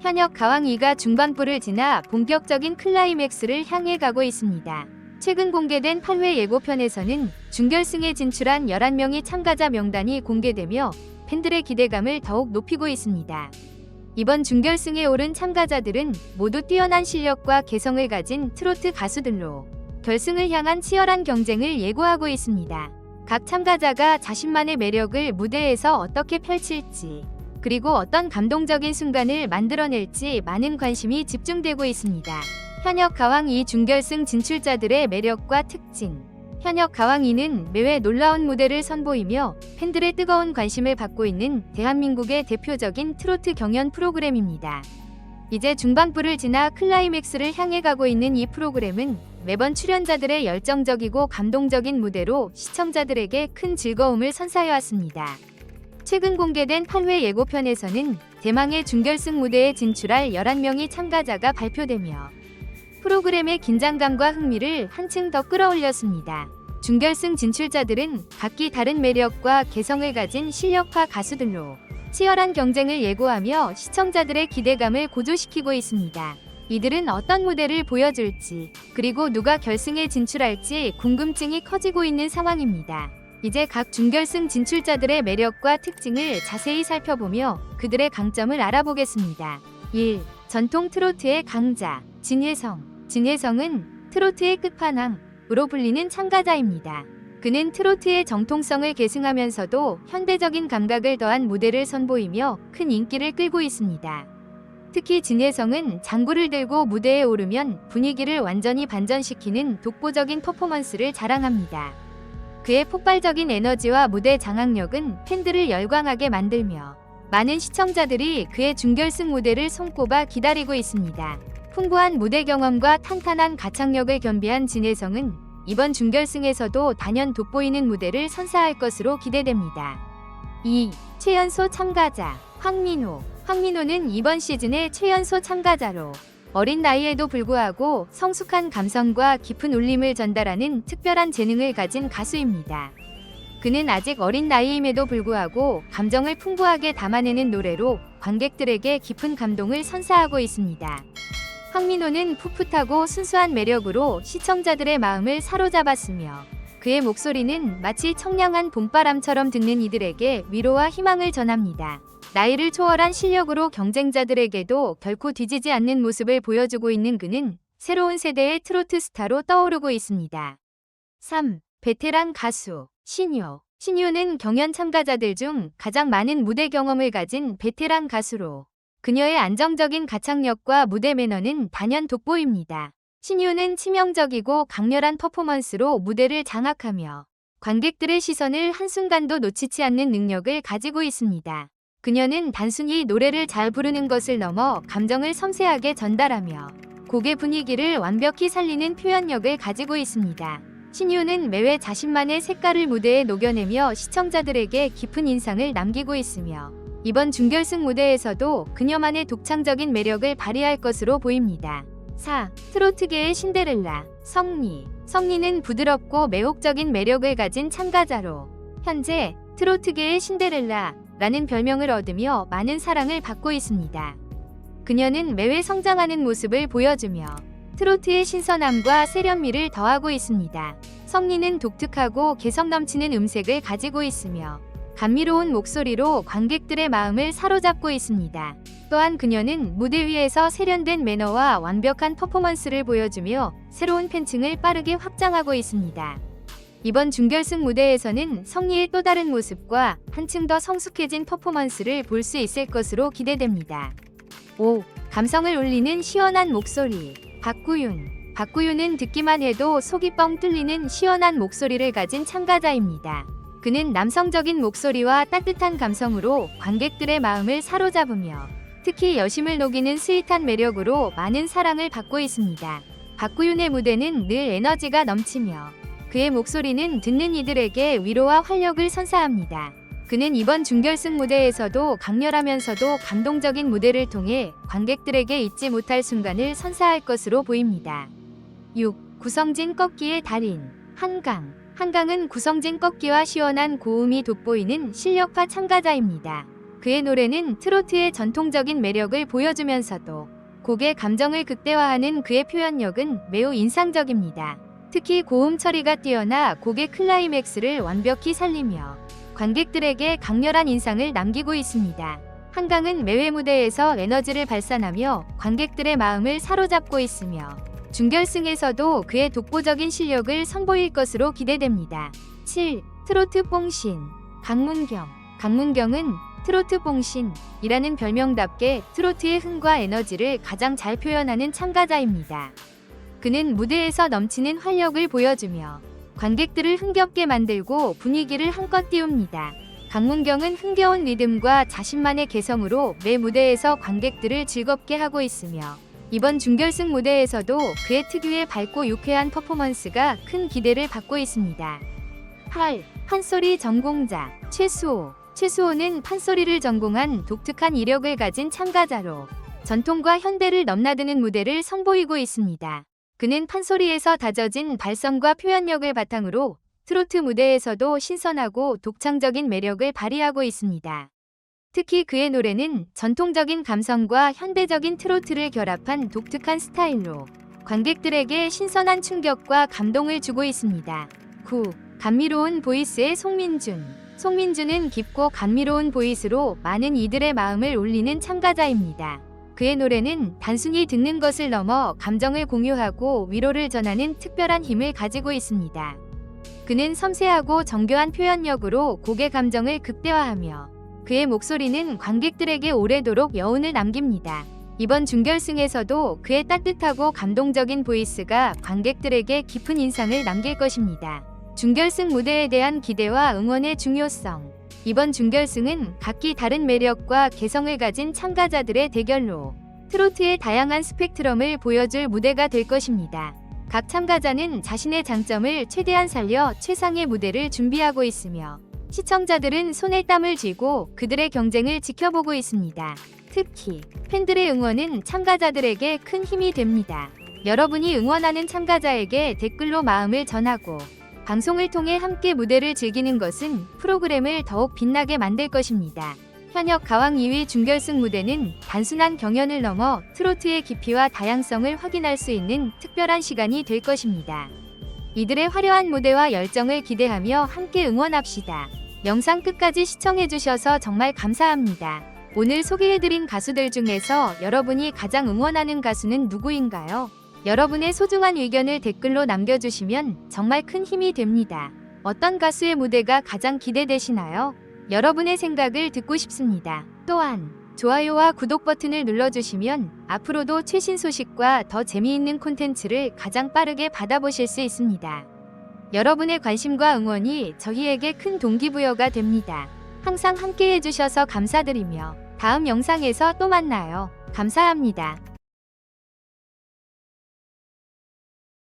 현역 가왕 2가 중반부를 지나 본격적인 클라이맥스를 향해 가고 있습니다. 최근 공개된 8회 예고편에서는 준결승에 진출한 11명의 참가자 명단이 공개되며 팬들의 기대감을 더욱 높이고 있습니다. 이번 준결승에 오른 참가자들은 모두 뛰어난 실력과 개성을 가진 트로트 가수들로 결승을 향한 치열한 경쟁을 예고하고 있습니다. 각 참가자가 자신만의 매력을 무대에서 어떻게 펼칠지, 그리고 어떤 감동적인 순간을 만들어낼지 많은 관심이 집중되고 있습니다. 현역 가왕 2 준결승 진출자들의 매력과 특징. 현역 가왕 2는 매회 놀라운 무대를 선보이며 팬들의 뜨거운 관심을 받고 있는 대한민국의 대표적인 트로트 경연 프로그램입니다. 이제 중반부를 지나 클라이맥스를 향해 가고 있는 이 프로그램은 매번 출연자들의 열정적이고 감동적인 무대로 시청자들에게 큰 즐거움을 선사해 왔습니다. 최근 공개된 8회 예고편에서는 대망의 준결승 무대에 진출할 11명의 참가자가 발표되며 프로그램의 긴장감과 흥미를 한층 더 끌어올렸습니다. 준결승 진출자들은 각기 다른 매력과 개성을 가진 실력파 가수들로 치열한 경쟁을 예고하며 시청자들의 기대감을 고조시키고 있습니다. 이들은 어떤 무대를 보여줄지, 그리고 누가 결승에 진출할지 궁금증이 커지고 있는 상황입니다. 이제 각 준결승 진출자들의 매력과 특징을 자세히 살펴보며 그들의 강점을 알아보겠습니다. 1. 전통 트로트의 강자, 진혜성. 진혜성은 트로트의 끝판왕으로 불리는 참가자입니다. 그는 트로트의 정통성을 계승하면서도 현대적인 감각을 더한 무대를 선보이며 큰 인기를 끌고 있습니다. 특히 진혜성은 장구를 들고 무대에 오르면 분위기를 완전히 반전시키는 독보적인 퍼포먼스를 자랑합니다. 그의 폭발적인 에너지와 무대 장악력은 팬들을 열광하게 만들며 많은 시청자들이 그의 준결승 무대를 손꼽아 기다리고 있습니다. 풍부한 무대 경험과 탄탄한 가창력을 겸비한 진혜성은 이번 준결승에서도 단연 돋보이는 무대를 선사할 것으로 기대됩니다. 2. 최연소 참가자 황민호 황민호는 이번 시즌의 최연소 참가자로 어린 나이에도 불구하고 성숙한 감성과 깊은 울림을 전달하는 특별한 재능을 가진 가수입니다. 그는 아직 어린 나이임에도 불구하고 감정을 풍부하게 담아내는 노래로 관객들에게 깊은 감동을 선사하고 있습니다. 황민호는 풋풋하고 순수한 매력으로 시청자들의 마음을 사로잡았으며 그의 목소리는 마치 청량한 봄바람처럼 듣는 이들에게 위로와 희망을 전합니다. 나이를 초월한 실력으로 경쟁자들에게도 결코 뒤지지 않는 모습을 보여주고 있는 그는 새로운 세대의 트로트 스타로 떠오르고 있습니다. 3. 베테랑 가수 신효 신효는 경연 참가자들 중 가장 많은 무대 경험을 가진 베테랑 가수로 그녀의 안정적인 가창력과 무대 매너는 단연 돋보입니다. 신효는 치명적이고 강렬한 퍼포먼스로 무대를 장악하며 관객들의 시선을 한순간도 놓치지 않는 능력을 가지고 있습니다. 그녀는 단순히 노래를 잘 부르는 것을 넘어 감정을 섬세하게 전달하며 곡의 분위기를 완벽히 살리는 표현력을 가지고 있습니다. 신유는 매회 자신만의 색깔을 무대에 녹여내며 시청자들에게 깊은 인상을 남기고 있으며 이번 준결승 무대에서도 그녀만의 독창적인 매력을 발휘할 것으로 보입니다. 4. 트로트계의 신데렐라 성리 성리는 부드럽고 매혹적인 매력을 가진 참가자로 현재 트로트계의 신데렐라 라는 별명을 얻으며 많은 사랑을 받고 있습니다. 그녀는 매회 성장하는 모습을 보여주며 트로트의 신선함과 세련미를 더하고 있습니다. 성리는 독특하고 개성 넘치는 음색을 가지고 있으며 감미로운 목소리로 관객들의 마음을 사로잡고 있습니다. 또한 그녀는 무대 위에서 세련된 매너와 완벽한 퍼포먼스를 보여주며 새로운 팬층을 빠르게 확장하고 있습니다. 이번 준결승 무대에서는 성리의 또 다른 모습과 한층 더 성숙해진 퍼포먼스를 볼 수 있을 것으로 기대됩니다. 5. 감성을 울리는 시원한 목소리 박구윤 박구윤은 듣기만 해도 속이 뻥 뚫리는 시원한 목소리를 가진 참가자입니다. 그는 남성적인 목소리와 따뜻한 감성으로 관객들의 마음을 사로잡으며 특히 여심을 녹이는 스윗한 매력으로 많은 사랑을 받고 있습니다. 박구윤의 무대는 늘 에너지가 넘치며 그의 목소리는 듣는 이들에게 위로와 활력을 선사합니다. 그는 이번 준결승 무대에서도 강렬하면서도 감동적인 무대를 통해 관객들에게 잊지 못할 순간을 선사할 것으로 보입니다. 6. 구성진 꺾기의 달인 한강 한강은 구성진 꺾기와 시원한 고음이 돋보이는 실력파 참가자입니다. 그의 노래는 트로트의 전통적인 매력을 보여주면서도 곡의 감정을 극대화하는 그의 표현력은 매우 인상적입니다. 특히 고음 처리가 뛰어나 곡의 클라이맥스를 완벽히 살리며 관객들에게 강렬한 인상을 남기고 있습니다. 한강은 매회 무대에서 에너지를 발산하며 관객들의 마음을 사로잡고 있으며 준결승에서도 그의 독보적인 실력을 선보일 것으로 기대됩니다. 7. 트로트 뽕신 강문경 강문경은 트로트 뽕신이라는 별명답게 트로트의 흥과 에너지를 가장 잘 표현하는 참가자입니다. 그는 무대에서 넘치는 활력을 보여주며 관객들을 흥겹게 만들고 분위기를 한껏 띄웁니다. 강문경은 흥겨운 리듬과 자신만의 개성으로 매 무대에서 관객들을 즐겁게 하고 있으며 이번 준결승 무대에서도 그의 특유의 밝고 유쾌한 퍼포먼스가 큰 기대를 받고 있습니다. 8. 판소리 전공자 최수호 최수호는 판소리를 전공한 독특한 이력을 가진 참가자로 전통과 현대를 넘나드는 무대를 선보이고 있습니다. 그는 판소리에서 다져진 발성과 표현력을 바탕으로 트로트 무대에서도 신선하고 독창적인 매력을 발휘하고 있습니다. 특히 그의 노래는 전통적인 감성과 현대적인 트로트를 결합한 독특한 스타일로 관객들에게 신선한 충격과 감동을 주고 있습니다. 9. 감미로운 보이스의 송민준 송민준은 깊고 감미로운 보이스로 많은 이들의 마음을 울리는 참가자입니다. 그의 노래는 단순히 듣는 것을 넘어 감정을 공유하고 위로를 전하는 특별한 힘을 가지고 있습니다. 그는 섬세하고 정교한 표현력으로 곡의 감정을 극대화하며 그의 목소리는 관객들에게 오래도록 여운을 남깁니다. 이번 준결승에서도 그의 따뜻하고 감동적인 보이스가 관객들에게 깊은 인상을 남길 것입니다. 준결승 무대에 대한 기대와 응원의 중요성. 이번 준결승은 각기 다른 매력과 개성을 가진 참가자들의 대결로 트로트의 다양한 스펙트럼을 보여줄 무대가 될 것입니다. 각 참가자는 자신의 장점을 최대한 살려 최상의 무대를 준비하고 있으며 시청자들은 손에 땀을 쥐고 그들의 경쟁을 지켜보고 있습니다. 특히 팬들의 응원은 참가자들에게 큰 힘이 됩니다. 여러분이 응원하는 참가자에게 댓글로 마음을 전하고 방송을 통해 함께 무대를 즐기는 것은 프로그램을 더욱 빛나게 만들 것입니다. 현역 가왕 2위 준결승 무대는 단순한 경연을 넘어 트로트의 깊이와 다양성을 확인할 수 있는 특별한 시간이 될 것입니다. 이들의 화려한 무대와 열정을 기대하며 함께 응원합시다. 영상 끝까지 시청해주셔서 정말 감사합니다. 오늘 소개해드린 가수들 중에서 여러분이 가장 응원하는 가수는 누구인가요? 여러분의 소중한 의견을 댓글로 남겨주시면 정말 큰 힘이 됩니다. 어떤 가수의 무대가 가장 기대되시나요? 여러분의 생각을 듣고 싶습니다. 또한 좋아요와 구독 버튼을 눌러주시면 앞으로도 최신 소식과 더 재미있는 콘텐츠를 가장 빠르게 받아보실 수 있습니다. 여러분의 관심과 응원이 저희에게 큰 동기부여가 됩니다. 항상 함께 해주셔서 감사드리며 다음 영상에서 또 만나요. 감사합니다.